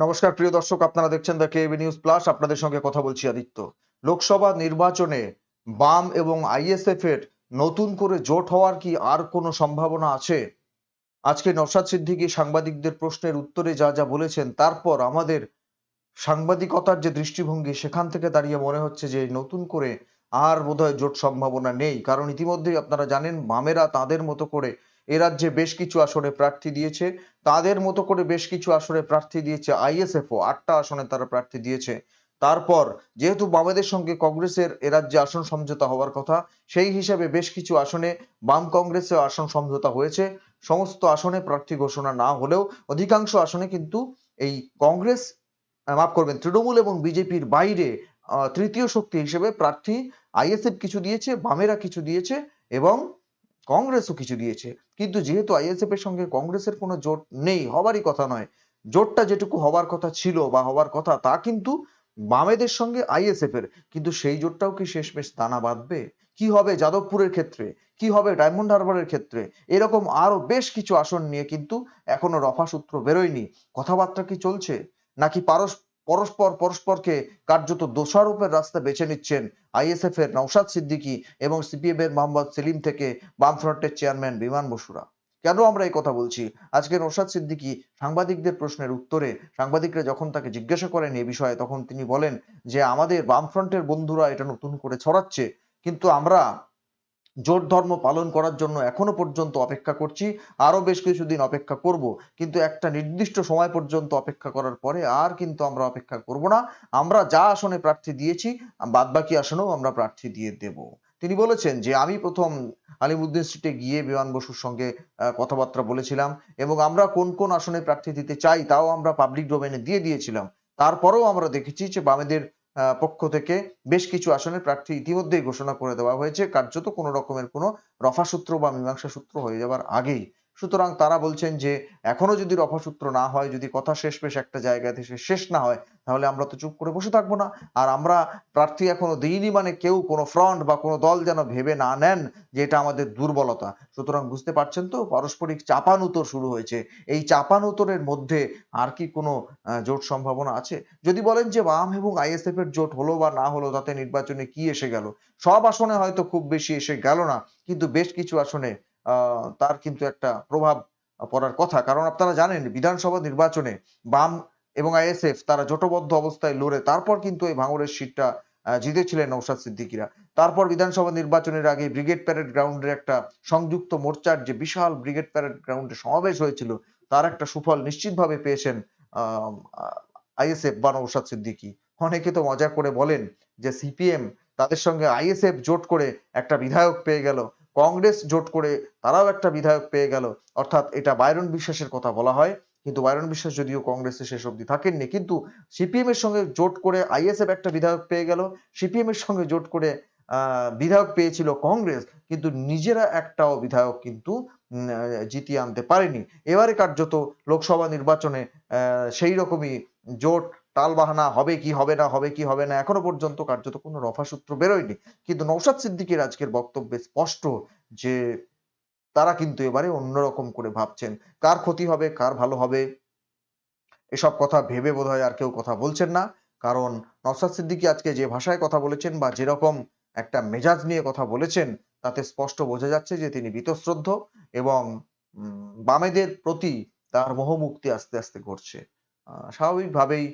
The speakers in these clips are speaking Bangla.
নমস্কার, প্রিয় দর্শক, আপনারা দেখছেন দ্য কেবি নিউজ প্লাস আপনাদের সঙ্গে কথা বলছি আদিত্য। লোকসভা নির্বাচনে বাম এবং আইএসএফ এর নতুন করে জোট হওয়ার কি আর কোনো সম্ভাবনা আছে? আজকে নওশাদ সিদ্দিকী সাংবাদিকদের প্রশ্নের উত্তরে যা যা বলেছেন, তারপর আমাদের সাংবাদিকতার যে দৃষ্টিভঙ্গি, সেখান থেকে দাঁড়িয়ে মনে হচ্ছে যে নতুন করে আর বোধহয় জোট সম্ভাবনা নেই। কারণ ইতিমধ্যেই আপনারা জানেন, বামেরা তাদের মতো করে এ রাজ্যে বেশ কিছু আসনে প্রার্থী দিয়েছে। তাদের মতো করে বেশ কিছু আসনে প্রার্থী দিয়েছে আইএসএফও। আটটা আসনে তারা প্রার্থী দিয়েছে। তারপর যেহেতু বামেদের সঙ্গে কংগ্রেসের এ রাজ্যে আসন সমঝোতা হওয়ার কথা, সেই হিসাবে বেশ কিছু আসনে বাম কংগ্রেসে আসন সমঝোতা হয়েছে। সমস্ত আসনে প্রার্থী ঘোষণা না হলেও অধিকাংশ আসনে কিন্তু এই কংগ্রেস মাফ করবেন, তৃণমূল এবং বিজেপির বাইরে তৃতীয় শক্তি হিসেবে প্রার্থী আইএসএফ কিছু দিয়েছে, বামেরা কিছু দিয়েছে এবং কংগ্রেসও কিছু দিয়েছে। কিন্তু যেহেতু আইএসএফ এর সঙ্গে কংগ্রেসের কোনো জোট নেই, হবারই কথা নয়। জোটটা যেটুকু হবার কথা ছিল বা হবার কথা, তা কিন্তু বামেদের সঙ্গে আইএসএফ এর। কিন্তু সেই জোটটাও কি শেষমেশ দানা বাঁধবে? কি হবে যাদবপুরের ক্ষেত্রে? কি হবে ডায়মন্ড হারবারের ক্ষেত্রে? এরকম আরও বেশ কিছু আসন নিয়ে কিন্তু এখনও রফা সূত্র বেরোয়নি। কথাবার্তা কি চলছে? নাকি পারস পরস্পর পরস্পরকে কার্যত দোষারোপের রাস্তা বেছে নিচ্ছেন আইএসএফ এর নওশাদ সিদ্দিকী এবং সিপিএম এর মোহাম্মদ সেলিম থেকে বামফ্রন্টের চেয়ারম্যান বিমান বসুরা। কেন আমরা এই কথা বলছি? আজকে নৌশাদ সিদ্দিকী সাংবাদিকদের প্রশ্নের উত্তরে সাংবাদিকরা যখন তাকে জিজ্ঞাসা করেন এ বিষয়ে, তখন তিনি বলেন যে, আমাদের বামফ্রন্টের বন্ধুরা এটা নতুন করে ছড়াচ্ছে, কিন্তু আমরা জোট ধর্ম পালন করার জন্য এখনও পর্যন্ত অপেক্ষা করছি, আরও বেশ কিছুদিন অপেক্ষা করব, কিন্তু একটা নির্দিষ্ট সময় পর্যন্ত অপেক্ষা করার পরে আর কিন্তু আমরা অপেক্ষা করব না। আমরা যা আসনে প্রার্থী দিয়েছি, বাদবাকি আসনেও আমরা প্রার্থী দিয়ে দেব। তিনি বলেছেন যে, আমি প্রথম আলিমুদ্দিন স্ট্রিটে গিয়ে বিমান বসুর সঙ্গে কথাবার্তা বলেছিলাম এবং আমরা কোন কোন আসনে প্রার্থী দিতে চাই তাও আমরা পাবলিক ডোমেনে দিয়ে দিয়েছিলাম। তারপরেও আমরা দেখেছি যে, বামেদের পক্ষ থেকে বেশ কিছু আসনের প্রার্থী ইতিমধ্যেই ঘোষণা করে দেওয়া হয়েছে। কার্যত কোনো রকমের কোনো রফা সূত্র বা মীমাংসা সূত্র হয়ে যাওয়ার আগেই সুতরাং তারা বলছেন যে, এখনও যদি রফা সূত্র না হয়, যদি কথা শেষ পেশ একটা জায়গাতে এসে শেষ না হয়, তাহলে আমরা তো চুপ করে বসে থাকব না। আর আমরা প্রার্থী এখনও দিইনি মানে কেউ কোনো ফ্রন্ট বা কোনো দল যেন ভেবে না নেন যে এটা আমাদের দুর্বলতা। সুতরাং বুঝতে পারছেন তো, পারস্পরিক চাপানুতর শুরু হয়েছে। এই চাপানুতরের মধ্যে আর কি কোনো জোট সম্ভাবনা আছে? যদি বলেন যে বাম এবং আইএসএফ এর জোট হলো বা না হলো, তাতে নির্বাচনে কি এসে গেল? সব আসনে হয়তো খুব বেশি এসে গেল না, কিন্তু বেশ কিছু আসনে তার কিন্তু একটা প্রভাব পড়ার কথা। কারণ আপনারা জানেন, বিধানসভা নির্বাচনে বাম এবং আইএসএফ তারা জোটবদ্ধ অবস্থায় লড়ে, তারপর কিন্তু এই ভাঙড়ের সিটটা জিতেছিলেন নৌশাদ সিদ্দিকীরা। তারপর বিধানসভা নির্বাচনের আগে ব্রিগেড প্যারেড গ্রাউন্ডের একটা সংযুক্ত মোর্চার যে বিশাল ব্রিগেড প্যারেড গ্রাউন্ডে সমাবেশ হয়েছিল, তার একটা সুফল নিশ্চিতভাবে পেয়েছেন আইএসএফ বা নৌশাদ সিদ্দিকী। অনেকে তো মজা করে বলেন যে সিপিএম তাদের সঙ্গে আইএসএফ জোট করে একটা বিধায়ক পেয়ে গেল। কংগ্রেস জোট করে তারাও একটা বিধায়ক পেয়ে গেল। অর্থাৎ এটা বাইরন বিশ্বাসের কথা বলা হয়। কিন্তু বাইরন বিশ্বাস যদিও কংগ্রেসে শেষ অবধি থাকেননি, কিন্তু সিপিএম এর সঙ্গে জোট করে আইএসএফ একটা বিধায়ক পেয়ে গেল। সিপিএম এর সঙ্গে জোট করে বিধায়ক পেয়েছিল কংগ্রেস, কিন্তু নিজেরা একটাও বিধায়ক কিন্তু জিতিয়ে আনতে পারেনি। এবারে কার্যত লোকসভা নির্বাচনে সেই রকমই জোট টালবাহানা হবে কি, হবে না, হবে কি, হবে না, এখনও পর্যন্ত কার্যত কোনো রফা সূত্র বেরোয়নি। কিন্তু নৌশাদ সিদ্দিকীর আজকের বক্তব্যে স্পষ্ট যে তারা কিন্তু এবারে অন্যরকম করে ভাবছেন, কার ক্ষতি হবে, কার ভালো হবে, এসব কথা ভেবে বোধহয় আর কেউ কথা বলছেন না। কারণ নওশাদ সিদ্দিকী আজকে যে ভাষায় কথা বলেছেন বা যেরকম একটা মেজাজ নিয়ে কথা বলেছেন, তাতে স্পষ্ট বোঝা যাচ্ছে যে তিনি বীতশ্রদ্ধ এবং বামেদের প্রতি তার মোহমুক্তি আস্তে আস্তে ঘটছে। স্বাভাবিকভাবেই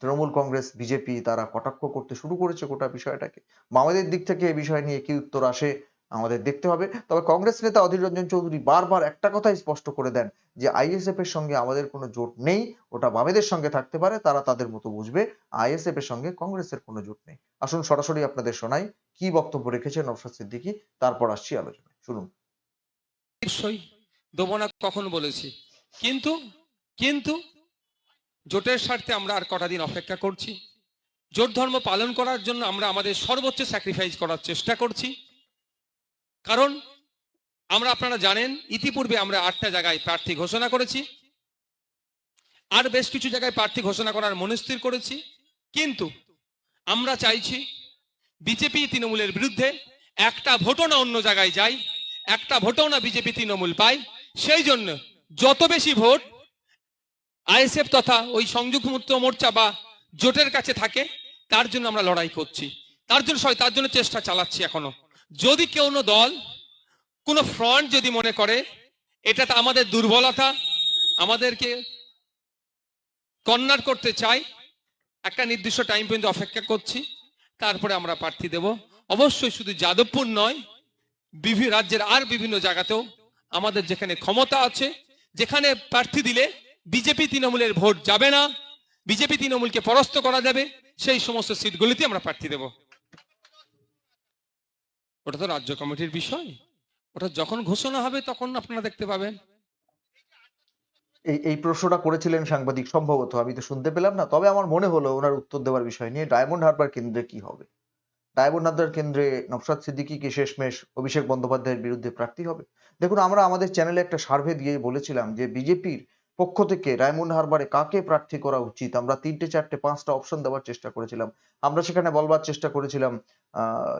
তৃণমূল কংগ্রেস, বিজেপি তারা কটাক্ষ করতে শুরু করেছে গোটা বিষয়টাকে। বামেদের দিক থেকে এই বিষয় নিয়ে কি উত্তর আসে আমাদের দেখতে হবে। তবে কংগ্রেস নেতা অধীর রঞ্জন চৌধুরী বারবার একটা কথাই স্পষ্ট করে দেন যে আইএসএফ এর সঙ্গে আমাদের কোনো জোট নেই, ওটা বামেদের সঙ্গে থাকতে পারে, তারা তাদের মতো বুঝবে আইএসএফ এর সঙ্গে কংগ্রেসের কোনো জোট নেই। আসুন সরাসরি আপনাদের শোনাই, কি বক্তব্য রেখেছেন নওশাদ সিদ্দিকী? তারপর আসছি আলোচনায়। শুনুন। নিশ্চয়ই। দেবো কখন বলেছি? কিন্তু কিন্তু জোটের স্বার্থে আমরা আর কটা দিন অপেক্ষা করছি। জোট ধর্ম পালন করার জন্য আমরা আমাদের সর্বোচ্চ স্যাক্রিফাইস করার চেষ্টা করছি। কারণ আমরা আপনারা জানেন, ইতিপূর্বে আমরা আটটা জায়গায় প্রার্থী ঘোষণা করেছি। আর বেশ কিছু জায়গায় প্রার্থী ঘোষণা করার মনস্থির করেছি। কিন্তু আমরা চাইছি বিজেপি তৃণমূলের বিরুদ্ধে একটা ভোটও না অন্য জায়গায় যায় একটা ভোটও না বিজেপি তৃণমূল পায়। সেই জন্য যত বেশি ভোট আইএসএফ তথা ওই সংযুক্ত মুক্ত মোর্চা বা জোটের কাছে থাকে, তার জন্য আমরা লড়াই করছি। তার জন্য সবাই তার জন্য চেষ্টা চালাচ্ছি এখনও। যদি কেউ দল, কোনো ফ্রন্ট যদি মনে করে, এটা তো আমাদের দুর্বলতা, আমাদেরকে কর্নার করতে চাই, একটা নির্দিষ্ট টাইম পর্যন্ত অপেক্ষা করছি, তারপরে আমরা প্রার্থী দেব। অবশ্যই শুধু যাদবপুর নয় বিভিন্ন রাজ্যের আর বিভিন্ন জায়গাতেও আমাদের যেখানে ক্ষমতা আছে, যেখানে প্রার্থী দিলে বিজেপি তৃণমূলের ভোট যাবে না, বিজেপি তৃণমূলকে পরাস্ত করা যাবে, সেই সমস্ত সিটগুলিতে আমরা প্রার্থী দেব। ওটা তো রাজ্য কমিটির বিষয়। ওটা যখন ঘোষণা হবে তখন আপনারা দেখতে পাবেন। এই এই প্রশ্নটা করেছিলেন সাংবাদিক সম্ভবত, আমি তো শুনতে পেলাম না, তবে আমার মনে হলো ওনার উত্তর দেওয়ার বিষয় নিয়ে ডায়মন্ড হারবার কেন্দ্রে কি হবে? ডায়মন্ড হারবার কেন্দ্রে নকশাদ সিদ্দিকী কি শেষমেশ অভিষেক বন্দ্যোপাধ্যায়ের বিরুদ্ধে প্রার্থী হবে। দেখুন, আমরা আমাদের চ্যানেলে একটা সার্ভে দিয়ে বলেছিলাম যে বিজেপির পক্ষ থেকে ডায়মন্ড হারবারে কাকে প্রার্থী করা উচিত? আমরা তিনটে, চারটে, পাঁচটা অপশন দেওয়ার চেষ্টা করেছিলাম। আমরা সেখানে বলবার চেষ্টা করেছিলাম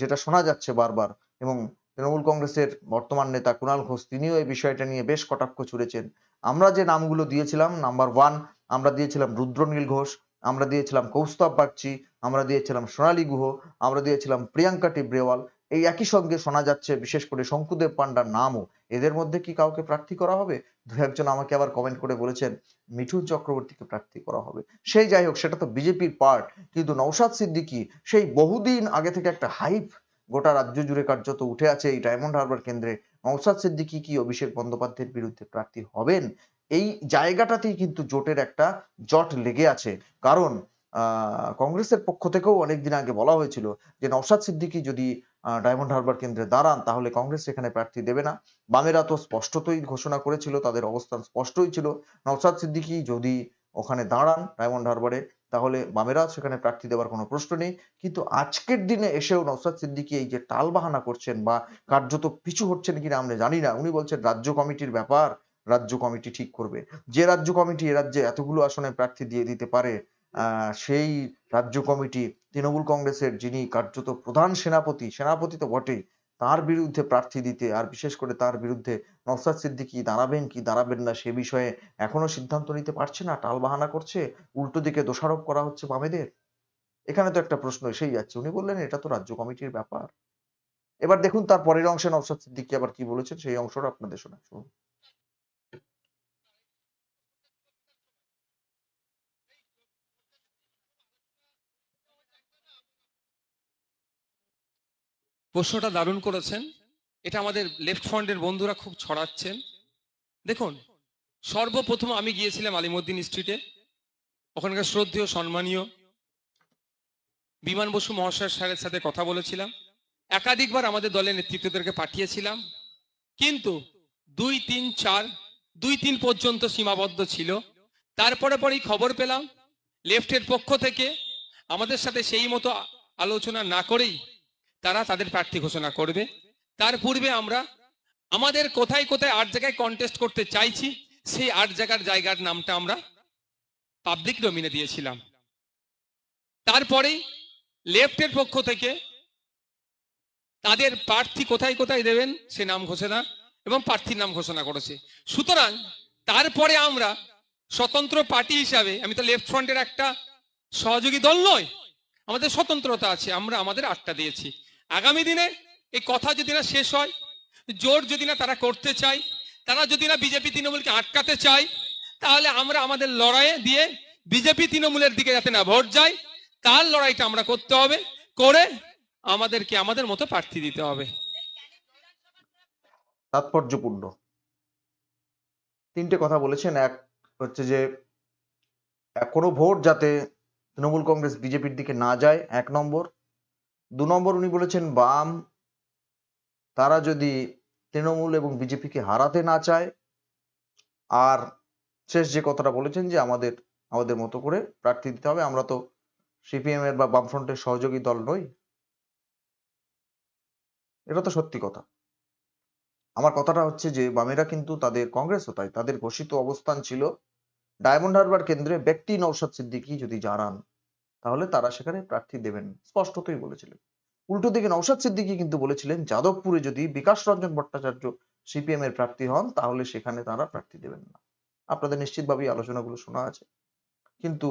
যেটা শোনা যাচ্ছে বারবার এবং তৃণমূল কংগ্রেসের বর্তমান নেতা কুণাল ঘোষ, তিনিও এই বিষয়টা নিয়ে বেশ কটাক্ষ ছুড়েছেন। আমরা যে নামগুলো দিয়েছিলাম নাম্বার ওয়ান আমরা দিয়েছিলাম রুদ্রনীল ঘোষ, আমরা দিয়েছিলাম কৌস্তব বাগচি, আমরা দিয়েছিলাম সোনালী গুহ, আমরা দিয়েছিলাম প্রিয়াঙ্কা টিব্রেওয়াল, এই একই সঙ্গে শোনা যাচ্ছে বিশেষ করে শঙ্কুদেব পান্ডার নামও। এদের মধ্যে কি কাউকে প্রার্থী করা হবে? দু একজন আমাকে আবার কমেন্ট করে বলেছেন, মিঠুন চক্রবর্তীকে প্রার্থী করা হবে। সেই যাই হোক, সেটা তো বিজেপির পার্ট কিন্তু নৌসাদ সিদ্দিকি সেই বহুদিন আগে থেকে একটা হাইপ গোটা রাজ্য জুড়ে কার্যত উঠে আছে এই ডায়মন্ড হারবার কেন্দ্রে। নৌসাদ সিদ্দিকি কি অভিষেক বন্দ্যোপাধ্যায়ের বিরুদ্ধে প্রার্থী হবেন? এই জায়গাটাতেই কিন্তু জোটের একটা জট লেগে আছে। কারণ কংগ্রেসের পক্ষ থেকেও অনেকদিন আগে বলা হয়েছিল যে নওশাদ সিদ্দিকী যদি ডায়মন্ড হারবার কেন্দ্রে দাঁড়ান, তাহলে কংগ্রেস সেখানে প্রার্থী দেবে না। বামেরা তো স্পষ্টতই ঘোষণা করেছিল, তাদের অবস্থান স্পষ্টই ছিল। নওশাদ সিদ্দিকী যদি ওখানে দাঁড়ান ডায়মন্ড হারবারে, তাহলে বামেরা সেখানে প্রার্থী দেওয়ার কোনো প্রশ্ন নেই। কিন্তু আজকের দিনে এসেও নওশাদ সিদ্দিকী এই যে টালবাহানা করছেন বা কার্যত পিছু হচ্ছেন কিনা আমরা জানি না। উনি বলছেন, রাজ্য কমিটির ব্যাপার, রাজ্য কমিটি ঠিক করবে। যে রাজ্য কমিটি এ রাজ্যে এতগুলো আসনে প্রার্থী দিয়ে দিতে পারে সেই রাজ্য কমিটি তৃণমূল কংগ্রেসের যিনি কার্যত প্রধান সেনাপতি সেনাপতি তো বটেই, তার বিরুদ্ধে প্রার্থী দিতে আর বিশেষ করে তার বিরুদ্ধে নওশাদ সিদ্দিকী দাঁড়াবেন কি দাঁড়াবেন না সে বিষয়ে এখনও সিদ্ধান্ত নিতে পারছে না টালবাহানা করছে, উল্টো দিকে দোষারোপ করা হচ্ছে বামেদের। এখানে তো একটা প্রশ্ন এসেই যাচ্ছে, উনি বললেন এটা তো রাজ্য কমিটির ব্যাপার। এবার দেখুন তার পরের অংশে নওশাদ সিদ্দিকী আবার কি বলেছেন, সেই অংশটা আপনাদের শোনা শুনুন প্রশ্নটা দারুণ করেছেন। এটা আমাদের লেফট ফ্রন্টের বন্ধুরা খুব ছড়াচ্ছেন। দেখুন, সর্বপ্রথম আমি গিয়েছিলাম আলিমুদ্দিন স্ট্রিটে। ওখানকার শ্রদ্ধেয়, সম্মানীয় বিমান বসু মহাশয় স্যারের সাথে কথা বলেছিলাম। একাধিকবার আমাদের দলের নেতৃত্বদেরকে পাঠিয়েছিলাম। কিন্তু দুই, তিন, চার, দুই, তিন পর্যন্ত সীমাবদ্ধ ছিল। তারপরে পরেই খবর পেলাম, লেফটের পক্ষ থেকে আমাদের সাথে সেই মতো আলোচনা না করেই তারা তাদের প্রার্থী ঘোষণা করবে। তার পূর্বে আমরা আমাদের কোথায় কোথায় আট জায়গায় কন্টেস্ট করতে চাইছি, সেই আট জায়গার জায়গার নামটা আমরা পাবলিক ডোমিনে দিয়েছিলাম। তারপরেই লেফটের পক্ষ থেকে তাদের প্রার্থী কোথায় কোথায় দেবেন, সে নাম ঘোষণা এবং প্রার্থীর নাম ঘোষণা করেছে। সুতরাং তারপরে আমরা স্বতন্ত্র পার্টি হিসাবে, আমি তো লেফট ফ্রন্টের একটা সহযোগী দল নয় আমাদের স্বতন্ত্রতা আছে, আমরা আমাদের আটটা দিয়েছি। আগামী দিনে এই কথা যদি না শেষ হয়, জোর যদি না তারা করতে চায়, তারা যদি না বিজেপি তৃণমূলকে আটকাতে চায়, তাহলে আমরা আমাদের লড়াইয়ে দিয়ে বিজেপি তৃণমূলের দিকে যাতে না ভোট যায়, তার লড়াইটা আমরা করতে হবে, করে আমাদেরকে আমাদের মতো প্রার্থী দিতে হবে। তাৎপর্যপূর্ণ। তিনটে কথা বলেছেন। এক হচ্ছে যে কোনো ভোট যাতে তৃণমূল কংগ্রেস বিজেপির দিকে না যায়, এক নম্বর। দু নম্বর উনি বলেছেন, বাম, তারা যদি তৃণমূল এবং বিজেপিকে হারাতে না চায়, আর শেষ যে কথাটা বলেছেন যে আমাদের আমাদের মতো করে প্রার্থী দিতে হবে, আমরা তো সিপিএম এর বা বামফ্রন্টের সহযোগী দল নই। এটা তো সত্যি কথা। আমার কথাটা হচ্ছে যে, বামেরা কিন্তু তাদের কংগ্রেসও তাই, তাদের ঘোষিত অবস্থান ছিল। ডায়মন্ড হারবার কেন্দ্রে ব্যক্তি নৌসাদ সিদ্দিকী যদি জানান তাহলে তারা সেখানে প্রার্থী দেবেন, স্পষ্টতই বলেছিলেন। উল্টো দিকে নৌশাদ সিদ্দিকী কিন্তু বলেছিলেন, যাদবপুরে যদি বিকাশ রঞ্জন ভট্টাচার্য সিপিএম এর প্রার্থী হন, তাহলে সেখানে তারা প্রার্থী দেবেন না। আপনাদের নিশ্চিতভাবেই আলোচনাগুলো শোনা আছে। কিন্তু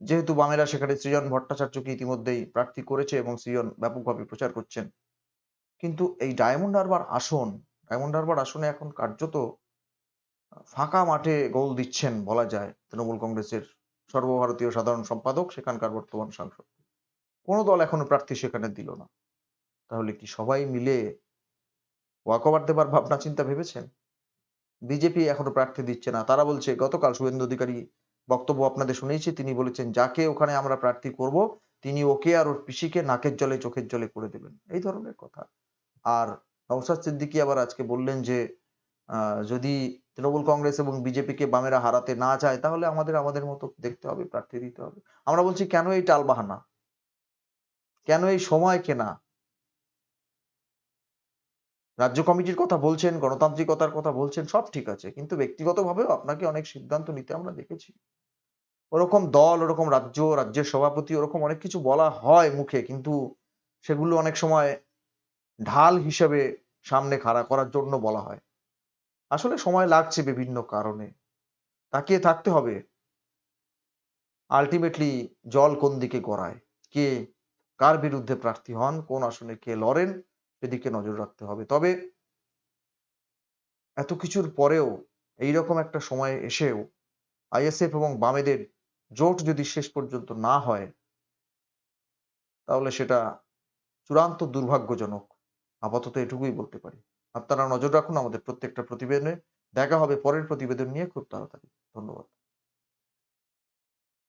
যেহেতু বামেরা সেখানে সৃজন ভট্টাচার্যকে ইতিমধ্যেই প্রার্থী করেছে এবং সৃজন ব্যাপকভাবে প্রচার করছেন, কিন্তু এই ডায়মন্ড হারবার আসন, ডায়মন্ড হারবার আসনে এখন কার্যত ফাঁকা মাঠে গোল দিচ্ছেন বলা যায় তৃণমূল কংগ্রেসের সর্বভারতীয় সাধারণ সম্পাদক, সেখানকার বর্তমান সাংসদ। কোনো দল এখনও প্রার্থী সেখানে দিল না। তাহলে কি সবাই মিলে ওয়াকওভার দেবার ভাবনা চিন্তা ভেবেছেন? বিজেপি এখনও প্রার্থী দিচ্ছে না। তারা বলছে, গতকাল শুভেন্দু অধিকারী বক্তব্য আপনাদের শুনেছি তিনি বলেছেন, যাকে ওখানে আমরা প্রার্থী করব, তিনি ওকে আর ওর পিসিকে নাকের জলে, চোখের জলে করে দেবেন। এই ধরনের কথা। আর নওশাদ সিদ্দিকী আবার আজকে বললেন যে যদি তৃণমূল কংগ্রেস এবং বিজেপিকে বামেরা হারাতে না চায়, তাহলে আমাদের আমাদের মতো দেখতে হবে, প্রার্থী দিতে হবে। আমরা বলছি, কেন এই টালবাহানা কেন এই সময় কেনা? রাজ্য কমিটির কথা বলছেন, গণতান্ত্রিকতার কথা বলছেন, সব ঠিক আছে, কিন্তু ব্যক্তিগতভাবেও আপনাকে অনেক সিদ্ধান্ত নিতে আমরা দেখেছি। ওরকম দল, ওরকম রাজ্য, রাজ্যের সভাপতি, ওরকম অনেক কিছু বলা হয় মুখে, কিন্তু সেগুলো অনেক সময় ঢাল হিসেবে সামনে খাড়া করার জন্য বলা হয়। আসলে সময় লাগছে বিভিন্ন কারণে। তাকিয়ে থাকতে হবে। আলটিমেটলি জল কোন দিকে গড়ায়? কে কার বিরুদ্ধে প্রার্থী হন? কোন আসনে কে লড়েন? সেদিকে নজর রাখতে হবে। তবে এত কিছুর পরেও এইরকম একটা সময় এসেও আইএসএফ এবং বামেদের জোট যদি শেষ পর্যন্ত না হয়, তাহলে সেটা চূড়ান্ত দুর্ভাগ্যজনক। আপাতত এটুকুই বলতে পারি। আপনারা নজর রাখুন আমাদের প্রত্যেকটা প্রতিবেদনে। দেখা হবে পরের প্রতিবেদন নিয়ে। খুব তাড়াতাড়ি। ধন্যবাদ।